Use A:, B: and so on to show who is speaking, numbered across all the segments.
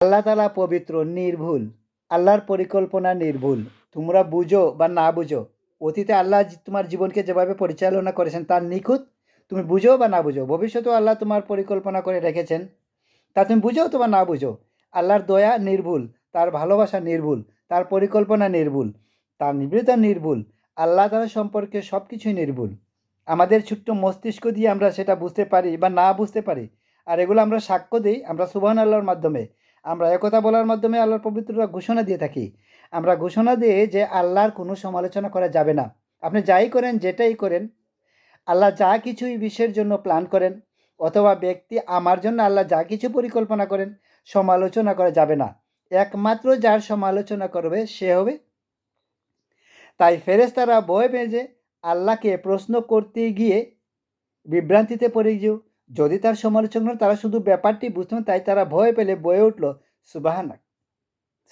A: আল্লাহ তালা পবিত্র, নির্ভুল। আল্লাহর পরিকল্পনা নির্ভুল। তোমরা বুঝো বা না বুঝো, অতীতে আল্লাহ তোমার জীবনকে যেভাবে পরিচালনা করেছেন তার নিখুঁত। তুমি বুঝো বা না বুঝো, ভবিষ্যতেও আল্লাহ তোমার পরিকল্পনা করে রেখেছেন। তা তুমি বুঝো তোমার না বুঝো, আল্লাহর দয়া নির্ভুল, তার ভালোবাসা নির্ভুল, তার পরিকল্পনা নির্ভুল, তার নিবৃত্তা নির্ভুল, আল্লাহ তালা সম্পর্কে সব কিছুই নির্ভুল। আমাদের ছোট্ট মস্তিষ্ক দিয়ে আমরা সেটা বুঝতে পারি বা না বুঝতে পারি, আর এগুলো আমরা সাক্ষ্য দিই আমরা সুবহান আল্লাহর মাধ্যমে। আমরা একথা বলার মাধ্যমে আল্লাহর পবিত্রতা ঘোষণা দিয়ে থাকি। আমরা ঘোষণা দিয়ে যে আল্লাহর কোনো সমালোচনা করা যাবে না। আপনি যাই করেন, যেটাই করেন, আল্লাহ যা কিছুই বিশ্বের জন্য প্ল্যান করেন, অথবা ব্যক্তি আমার জন্য আল্লাহ যা কিছু পরিকল্পনা করেন, সমালোচনা করা যাবে না। একমাত্র যার সমালোচনা করবে, সে হবে। তাই ফেরেশতারা ভয় পেয়ে যে আল্লাহকে প্রশ্ন করতে গিয়ে বিভ্রান্তিতে পড়ে গিয়েও যদি তার সমালোচনা করে, তারা শুধু ব্যাপারটি বুঝতেন তাই তারা ভয় পেলে বয়ে উঠল সুবাহানাক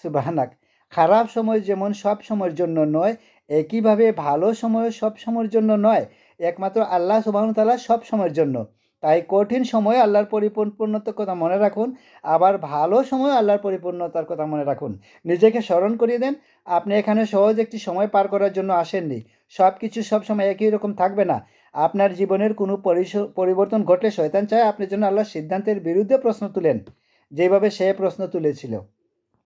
A: সুবাহানাক খারাপ সময় যেমন সব সময়ের জন্য নয় একইভাবে ভালো সময় সব সময়ের জন্য নয় একমাত্র আল্লাহ সুবাহন তালা সব সময়ের জন্য। তাই কঠিন সময়ে আল্লাহর পরিপূর্ণতার কথা মনে রাখুন, আবার ভালো সময় আল্লাহর পরিপূর্ণতার কথা মনে রাখুন। নিজেকে স্মরণ করিয়ে দেন, আপনি এখানে সহজ একটি সময় পার করার জন্য আসেননি। সব কিছু সব সময় একই রকম থাকবে না। আপনার জীবনের কোনো পরিবর্তন ঘটলে শয়তান চায় আপনার জন্য আল্লাহর সিদ্ধান্তের বিরুদ্ধে প্রশ্ন তুলেন। যেভাবে সে প্রশ্ন তুলেছিল।